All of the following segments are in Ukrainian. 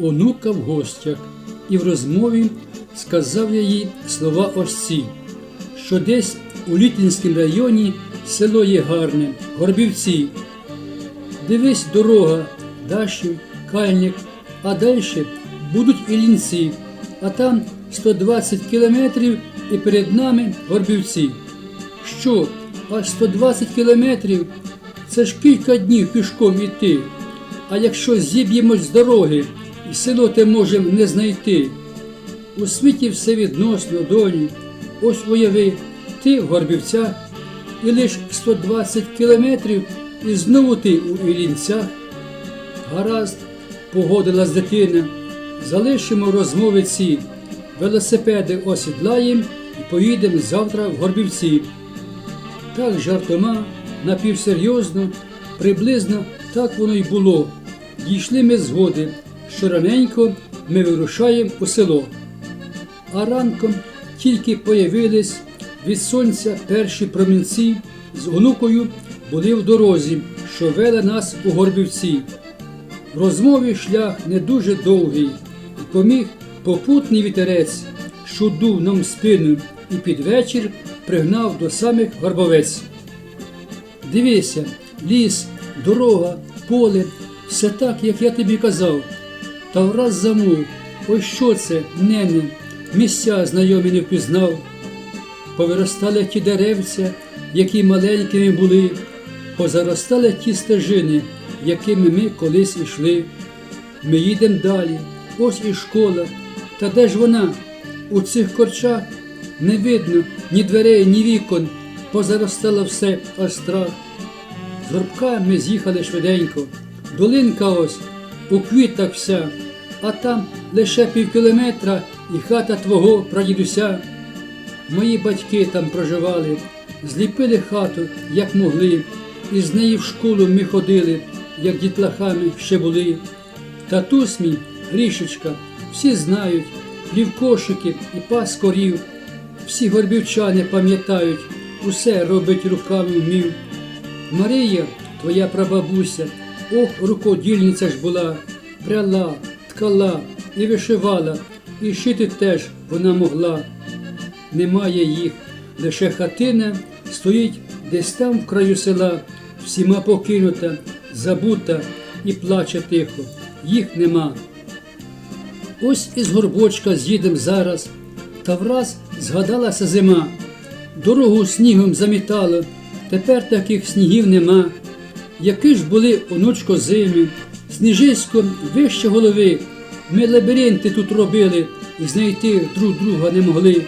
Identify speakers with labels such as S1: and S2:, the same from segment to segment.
S1: онука в гостях, і в розмові сказав я їй слова ось що десь у Літинському районі село є гарне, Горбівці. Дивись, дорога, Дашів, Кальник, а далі будуть і лінці, а там 120 кілометрів і перед нами Горбівці. Що, аж 120 кілометрів? Це ж кілька днів пішком іти. А якщо зіб'ємось з дороги, село те можемо не знайти. У світі все відносно, доню. Ось уяви, ти в Горбівцях, і лиш 120 кілометрів, і знову ти у Ілінцях. Гаразд, погодилась дитина. Залишимо розмови ці. Велосипеди осідлаєм і поїдемо завтра в Горбівці. Так жартома, напівсерйозно, приблизно так воно й було. Дійшли ми згоди, що раненько ми вирушаємо у село. А ранком тільки появились від сонця перші промінці з онукою були в дорозі, що вела нас у Горбівці. В розмові шлях не дуже довгий, і поміг попутний вітерець, що дув нам спину, і під вечір пригнав до самих горбовець. Дивися, ліс, дорога, поле, все так, як я тобі казав. Та враз замов, ось що це, нене, місця знайомі не впізнав. Повиростали ті деревця, які маленькими були, позаростали ті стежини, якими ми колись ішли. Ми їдемо далі, ось і школа. Та де ж вона? У цих корчах не видно ні дверей, ні вікон, позаростало все аж страх. З горбка ми з'їхали швиденько. Долинка ось у квітах вся, а там лише півкілометра і хата твого прадідуся. Мої батьки там проживали, зліпили хату, як могли, і з неї в школу ми ходили, як дітлахами ще були. Татус мій, Грішечка, всі знають, плів кошики і пас корів. Всі горбівчани пам'ятають, усе робить руками вмів. Марія, твоя прабабуся, ох, рукодільниця ж була, пряла, ткала і вишивала, і шити теж вона могла. Немає їх, лише хатина стоїть десь там в краю села, всіма покинута, забута і плаче тихо. Їх нема. Ось із горбочка з'їдем зараз, та враз згадалася зима. Дорогу снігом замітало, тепер таких снігів нема. Які ж були онучко зими, сніжисько вище голови. Ми лабіринти тут робили і знайти друг друга не могли.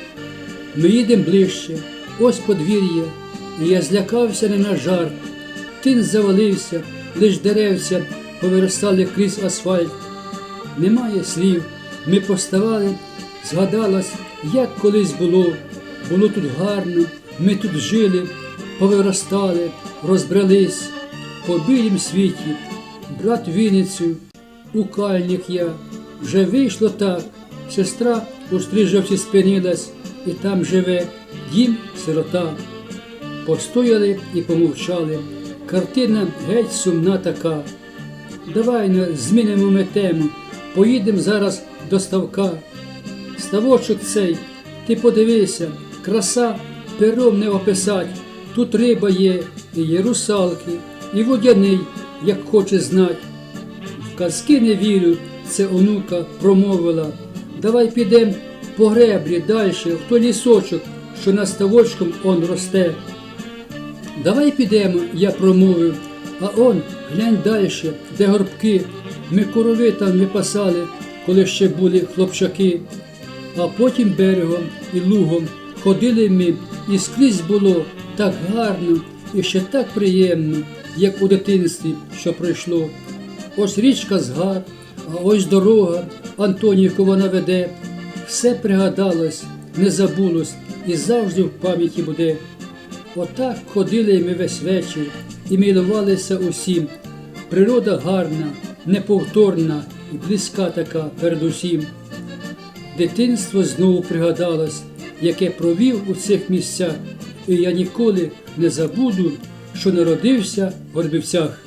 S1: Ми їдемо ближче, ось подвір'я, і я злякався не на жарт. Тин завалився, лиш деревця повиростали крізь асфальт. Немає слів, ми поставали, згадалось, як колись було. Було тут гарно, ми тут жили, повиростали, розбрались по білім світі, брат Вінницю, у кальник я. Вже вийшло так, сестра у стрижавці спинилась, і там живе дім сирота. Постояли і помовчали. Картина геть сумна така. Давай не змінимо ми тему, поїдемо зараз до ставка. Ставочок цей, ти подивися, краса пером не описать. Тут риба є, і є русалки, і водяний, як хоче знать. В казки не вірю, це онука промовила. Давай підем по греблі далі, в той лісочок, що над ставочком он росте. Давай підемо, я промовив, а он глянь далі, де горбки. Ми корови там випасали, коли ще були хлопчаки. А потім берегом і лугом ходили ми, і скрізь було так гарно і ще так приємно, як у дитинстві, що пройшло. Ось річка згар, а ось дорога, Антонівку вона веде. Все пригадалось, не забулось і завжди в пам'яті буде. Отак ходили ми весь вечір і милувалися усім. Природа гарна, неповторна і близька така передусім. Дитинство знову пригадалось, яке провів у цих місцях, і я ніколи не забуду, що народився в Горбівцях.